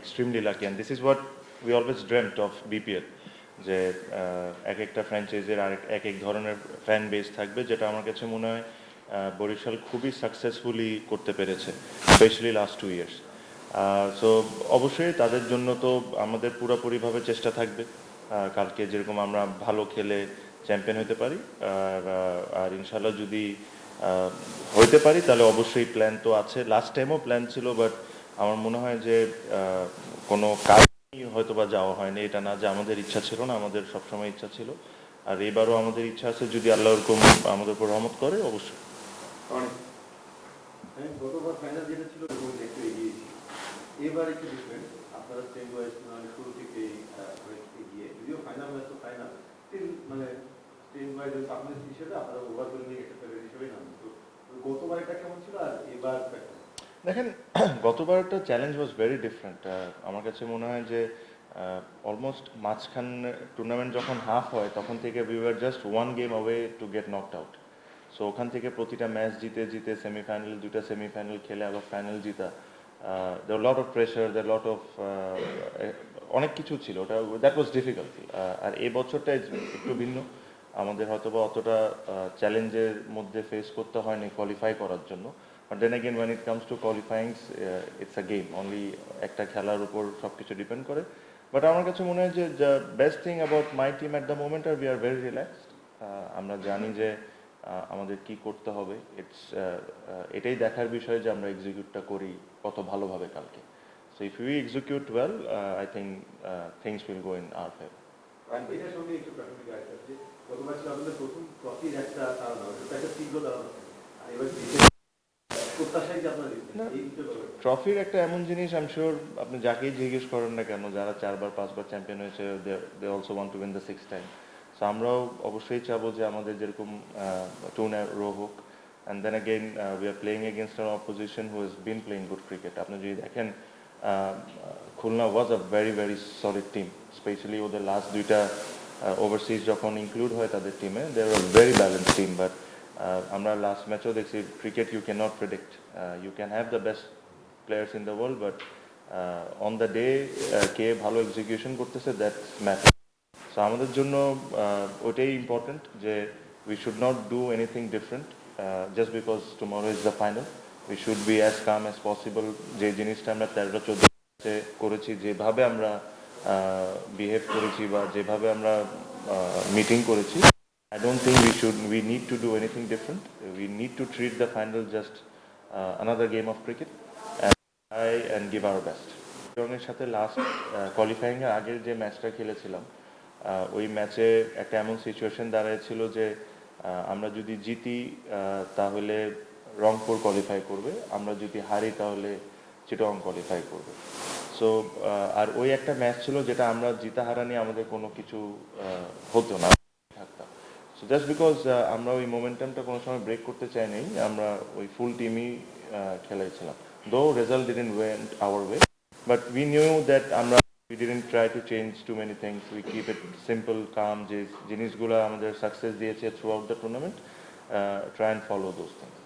Extremely lucky and this is what we always dreamt of BPL যে এক একটা ফ্র্যাঞ্চাইজের আরেক এক এক ধরনের ফ্যান বেস থাকবে, যেটা আমার কাছে মনে হয় বরিশাল খুবই সাকসেসফুলি করতে পেরেছে specially last two years so অবশ্যই তাদের জন্য তো আমাদের পুরোপুরিভাবে চেষ্টা থাকবে। কালকে যেরকম আমরা ভালো খেলে চ্যাম্পিয়ন হতে পারি, আর আর ইনশাল্লাহ যদি হইতে পারি, তাহলে অবশ্যই প্ল্যান তো আছে। লাস্ট টাইমও প্ল্যান ছিল বাট আমার মনে হয় যে কোনো কাজ হয়তো বা যাওয়া হয়নি। এটা না যে আমাদের ইচ্ছা ছিল না, আমাদের সবসময় ইচ্ছা ছিল। আর এবারও আমাদের ইচ্ছা আছে, যদি আল্লাহ ওরকম আমাদের উপর রহমত করে, অবশ্যই। গতবার ফাইনাল দেখেন, গতবারটা চ্যালেঞ্জ ওয়াজ ভেরি ডিফারেন্ট আমার কাছে মনে হয় যে অলমোস্ট মাঝখান টুর্নামেন্ট যখন হাফ হয়, তখন থেকে we were just one game away to get knocked out so ওখান থেকে প্রতিটা ম্যাচ জিতে জিতে সেমিফাইনাল দুইটা সেমিফাইনাল খেলে আবার final Jita. There lot of pressure there lot of অনেক কিছু ছিল। ওটা দ্যাট ওয়াজ ডিফিকাল্ট আর এই বছরটা একটু ভিন্ন। আমাদের হয়তো বা অতটা চ্যালেঞ্জের মধ্যে ফেস করতে হয়নি কোয়ালিফাই করার জন্য। But then again when it comes to qualifyings it's a game only একটা খেলার উপর সব কিছু ডিপেন্ড করে। বাট আমার কাছে মনে হয় যে best thing about my team at the moment R we are very relaxed আমরা জানি যে আমাদের কি করতে হবে। ইটস এটাই দেখার বিষয় যে আমরা এক্সিকিউটটা করি কত ভালোভাবে কালকে। So if you execute well I think things will go in our favour প্রথম একটা এবার ট্রফির একটা এমন জিনিস আই শিওর আপনি যাকেই জিজ্ঞেস করেন না কেন যারা চারবার পাঁচবার চ্যাম্পিয়ন হয়েছে they also want to win the six time so আমরাও অবশ্যই চাবো যে আমাদের যেরকম টু রো হোক। And then again we are playing against our opposition who is been playing good cricket আপনি যদি দেখেন Khulna was a very very solid team specially ওদের লাস্ট দুইটা ওভারসিজ যখন ইনক্লুড হয় তাদের টিমে they are very balance team but আমরা লাস্ট ম্যাচও দেখছি cricket you can not predict you can have the best players in the world but on the day কে ভালো এক্সিকিউশন করতেছে দ্যাট ম্যাচ সো আমাদের জন্য ওইটাই ওটাই ইম্পর্টেন্ট যে we should not do anything different just because tomorrow is the final we should be as calm as possible যে জিনিসটা আমরা তেরোটা চোদ্দ করেছি, যেভাবে আমরা বিহেভ করেছি বা যেভাবে আমরা মিটিং করেছি don't think we should, we need to do anything different. We need to treat the final just uh, another game of cricket and try and give our best. রঙের সাথে লাস্ট কোয়ালিফাইং এর আগের যে ম্যাচটা খেলেছিলাম আহ, ওই ম্যাচে একটা এমন সিচুয়েশন দাঁড়িয়েছিল যে আহ, আমরা যদি জিতি তাহলে রংপুর কোয়ালিফাই করবে আমরা যদি হারি তাহলে চিটং কোয়ালিফাই করবে সো আর ওই একটা ম্যাচ ছিল যেটা আমরা জিতা হারা নিয়ে আমাদের কোনো কিছু হতো না জাস্ট বিকজ আমরা ওই মোমেন্টামটা কোনো সময় ব্রেক করতে চাই নাই আমরা ওই ফুল টিমই খেলাইছিলাম though result didn't went our way but we knew that আমরা we didn't try to change too many things we keep it simple calm যে, জিনিসগুলো আমাদের সাকসেস দিয়েছে throughout the tournament try and follow those things